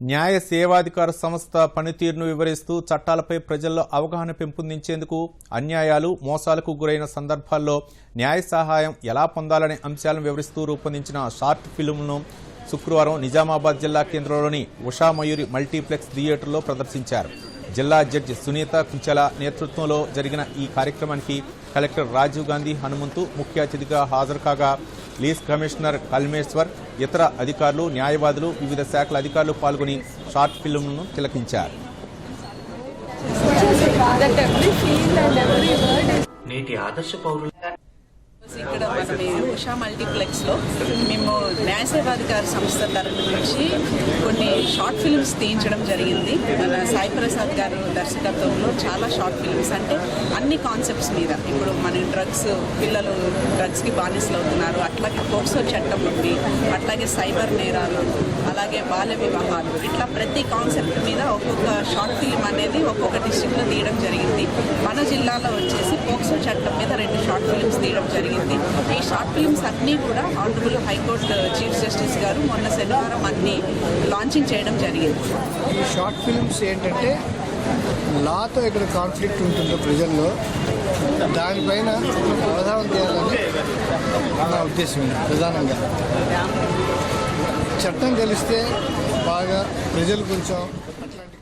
న్యాయ సేవాధికార సంస్థ పనితీరును వివరిస్తూ చట్టాలపై ప్రజల్లో అవగాహన పెంపొందించేందుకు అన్యాయాలు మోసాలకు గురైన సందర్భాల్లో న్యాయ సహాయం ఎలా పొందాలనే అంశాలను వివరిస్తూ రూపొందించిన షార్ట్ ఫిల్మ్ను శుక్రవారం నిజామాబాద్ జిల్లా కేంద్రంలోని ఉషా మయూరి మల్టీప్లెక్స్ థియేటర్లో ప్రదర్శించారు. జిల్లా జడ్జి సునీత కుంచెల నేతృత్వంలో జరిగిన ఈ కార్యక్రమానికి కలెక్టర్ రాజీవ్ గాంధీ హనుమంతు ముఖ్య అతిథిగా హాజరు కాగా లీజ్ కమిషనర్ కల్మేశ్వర్ ఇతర అధికారులు న్యాయవాదులు వివిధ శాఖల అధికారులు పాల్గొని షార్ట్ ఫిల్మ్ను తిలకించారు. నేటి ఆదర్శ పౌరులు ఇక్కడ మన ఉషా మల్టీప్లెక్స్లో మేము న్యాయసేవాధికారి సంస్థ తరఫు నుంచి కొన్ని షార్ట్ ఫిల్మ్స్ తీయించడం జరిగింది. మన సాయి ప్రసాద్ గారు దర్శకత్వంలో చాలా షార్ట్ ఫిల్మ్స్ అంటే అన్ని కాన్సెప్ట్స్ మీద. ఇప్పుడు మన డ్రగ్స్ పిల్లలు డ్రగ్స్కి బానిసలు అవుతున్నారు అట్లాగే పోక్సో చట్టం ఉంది అట్లాగే సైబర్ నేరాలు అలాగే బాల్య వివాహాలు. ఇట్లా ప్రతి కాన్సెప్ట్ మీద ఒక్కొక్క షార్ట్ ఫిల్మ్ అనేది ఒక్కొక్క డిస్ట్రిక్ట్లో తీయడం జరిగింది. మన జిల్లాలో వచ్చేసి చట్టం మీద రెండు షార్ట్ ఫిల్మ్స్ తీయడం జరిగింది. ఈ షార్ట్ ఫిల్మ్స్ అన్నీ కూడా ఆనరబుల్ హైకోర్టు చీఫ్ జస్టిస్ గారు మొన్న శనివారం అన్ని లాంచింగ్ చేయడం జరిగింది. ఈ షార్ట్ ఫిల్మ్స్ ఏంటంటే లాతో ఇక్కడ కాన్ఫ్లిక్ట్ ఉంటుందో ప్రజల్లో దానిపైన అవధానం చేయాలని నా ఉద్దేశం ప్రధానంగా. చట్టం తెలిస్తే బాగా ప్రజలు కొంచెం